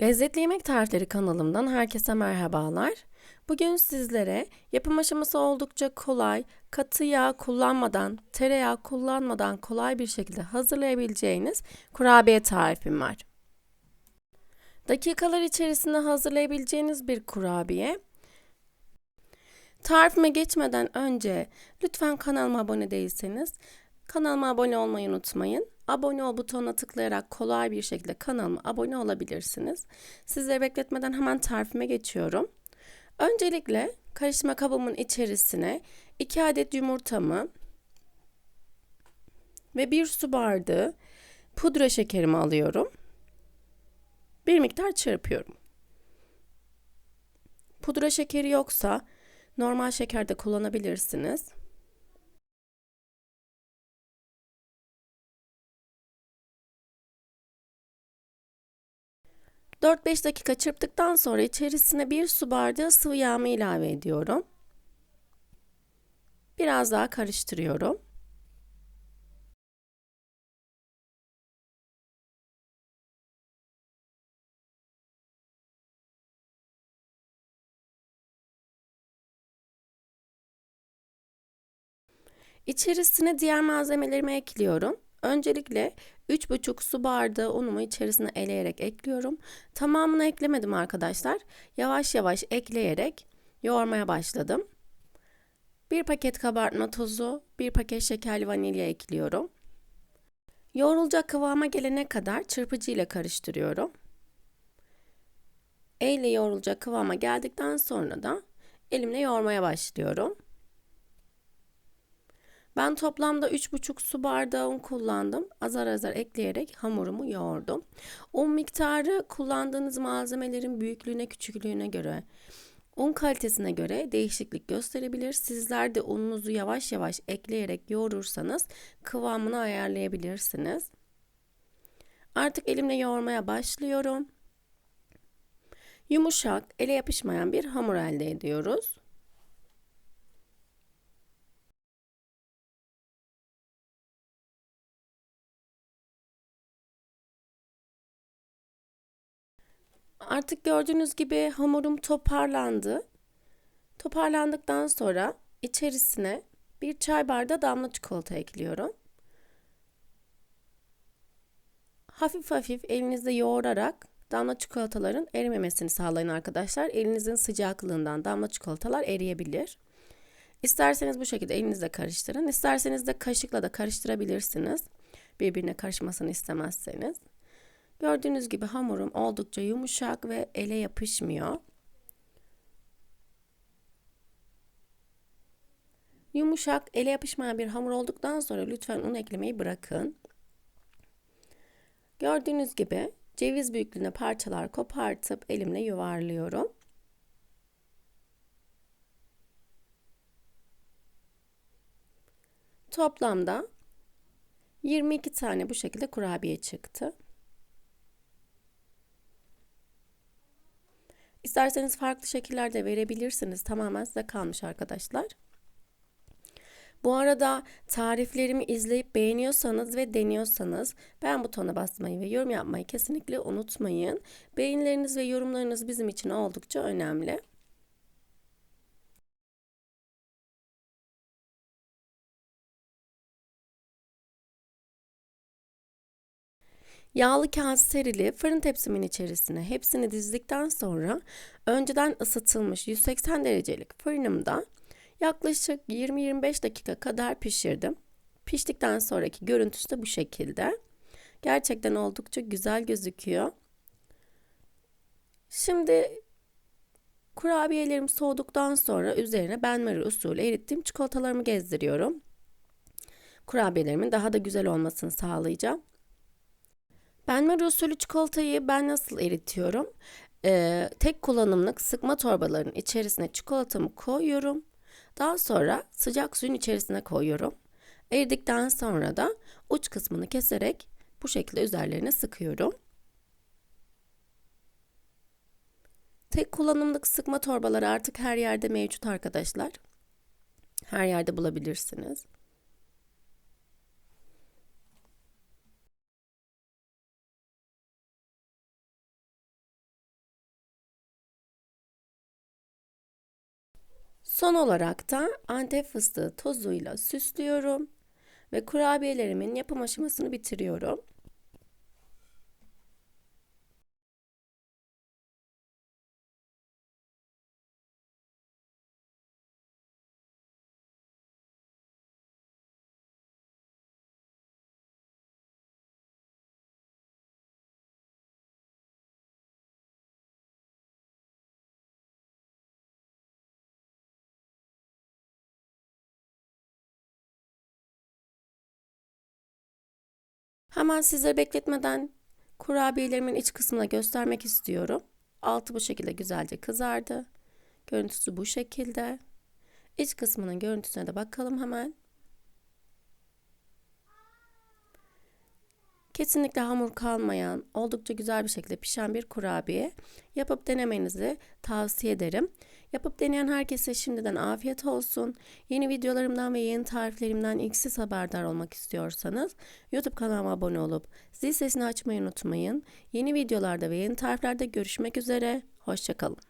Lezzetli Yemek Tarifleri kanalımdan herkese merhabalar. Bugün sizlere yapım aşaması oldukça kolay, katı yağ kullanmadan, tereyağı kullanmadan kolay bir şekilde hazırlayabileceğiniz kurabiye tarifim var. Dakikalar içerisinde hazırlayabileceğiniz bir kurabiye. Tarifime geçmeden önce lütfen kanalıma abone değilseniz kanalıma abone olmayı unutmayın. Abone ol butonuna tıklayarak kolay bir şekilde kanalıma abone olabilirsiniz. Sizleri bekletmeden hemen tarifime geçiyorum. Öncelikle karışma kabımın içerisine 2 adet yumurtamı ve 1 su bardağı pudra şekerimi alıyorum. Bir miktar çırpıyorum. Pudra şekeri yoksa normal şeker de kullanabilirsiniz. 4-5 dakika çırptıktan sonra içerisine bir su bardağı sıvı yağımı ilave ediyorum. Biraz daha karıştırıyorum. İçerisine diğer malzemelerimi ekliyorum. Öncelikle 3,5 su bardağı unumu içerisine eleyerek ekliyorum. Tamamını eklemedim arkadaşlar. Yavaş yavaş ekleyerek yoğurmaya başladım. Bir paket kabartma tozu, bir paket şekerli vanilya ekliyorum. Yoğrulacak kıvama gelene kadar çırpıcı ile karıştırıyorum. Elle yoğrulacak kıvama geldikten sonra da elimle yoğurmaya başlıyorum. Ben toplamda 3,5 su bardağı un kullandım. Azar azar ekleyerek hamurumu yoğurdum. Un miktarı kullandığınız malzemelerin büyüklüğüne, küçüklüğüne göre, un kalitesine göre değişiklik gösterebilir. Sizler de ununuzu yavaş yavaş ekleyerek yoğurursanız kıvamını ayarlayabilirsiniz. Artık elimle yoğurmaya başlıyorum. Yumuşak, ele yapışmayan bir hamur elde ediyoruz. Artık gördüğünüz gibi hamurum toparlandı. Toparlandıktan sonra içerisine bir çay bardağı damla çikolata ekliyorum. Hafif hafif elinizde yoğurarak damla çikolataların erimemesini sağlayın arkadaşlar. Elinizin sıcaklığından damla çikolatalar eriyebilir. İsterseniz bu şekilde elinizle karıştırın. İsterseniz de kaşıkla da karıştırabilirsiniz. Birbirine karışmasını istemezseniz. Gördüğünüz gibi hamurum oldukça yumuşak ve ele yapışmıyor. Yumuşak, ele yapışmayan bir hamur olduktan sonra lütfen un eklemeyi bırakın. Gördüğünüz gibi ceviz büyüklüğünde parçalar kopartıp elimle yuvarlıyorum. Toplamda 22 tane bu şekilde kurabiye çıktı. İsterseniz farklı şekillerde verebilirsiniz. Tamamen size kalmış arkadaşlar. Bu arada tariflerimi izleyip beğeniyorsanız ve deniyorsanız beğen butonuna basmayı ve yorum yapmayı kesinlikle unutmayın. Beğenileriniz ve yorumlarınız bizim için oldukça önemli. Yağlı kağıt serili fırın tepsimin içerisine hepsini dizdikten sonra önceden ısıtılmış 180 derecelik fırınımda yaklaşık 20-25 dakika kadar pişirdim. Piştikten sonraki görüntüsü de bu şekilde. Gerçekten oldukça güzel gözüküyor. Şimdi kurabiyelerim soğuduktan sonra üzerine benmari usulü erittiğim çikolatalarımı gezdiriyorum. Kurabiyelerimin daha da güzel olmasını sağlayacağım. Benmari usulü çikolatayı ben nasıl eritiyorum? Ee, tek kullanımlık sıkma torbaların içerisine çikolatamı koyuyorum. Daha sonra sıcak suyun içerisine koyuyorum. Eridikten sonra da uç kısmını keserek bu şekilde üzerlerine sıkıyorum. Tek kullanımlık sıkma torbaları artık her yerde mevcut arkadaşlar. Her yerde bulabilirsiniz. Son olarak da antep fıstığı tozuyla süslüyorum ve kurabiyelerimin yapım aşamasını bitiriyorum. Hemen sizleri bekletmeden kurabiyelerimin iç kısmına göstermek istiyorum. Altı bu şekilde güzelce kızardı. Görüntüsü bu şekilde. İç kısmının görüntüsüne de bakalım hemen. Kesinlikle hamur kalmayan, oldukça güzel bir şekilde pişen bir kurabiye. Yapıp denemenizi tavsiye ederim. Yapıp deneyen herkese şimdiden afiyet olsun. Yeni videolarımdan ve yeni tariflerimden ilk siz haberdar olmak istiyorsanız YouTube kanalıma abone olup zil sesini açmayı unutmayın. Yeni videolarda ve yeni tariflerde görüşmek üzere. Hoşçakalın.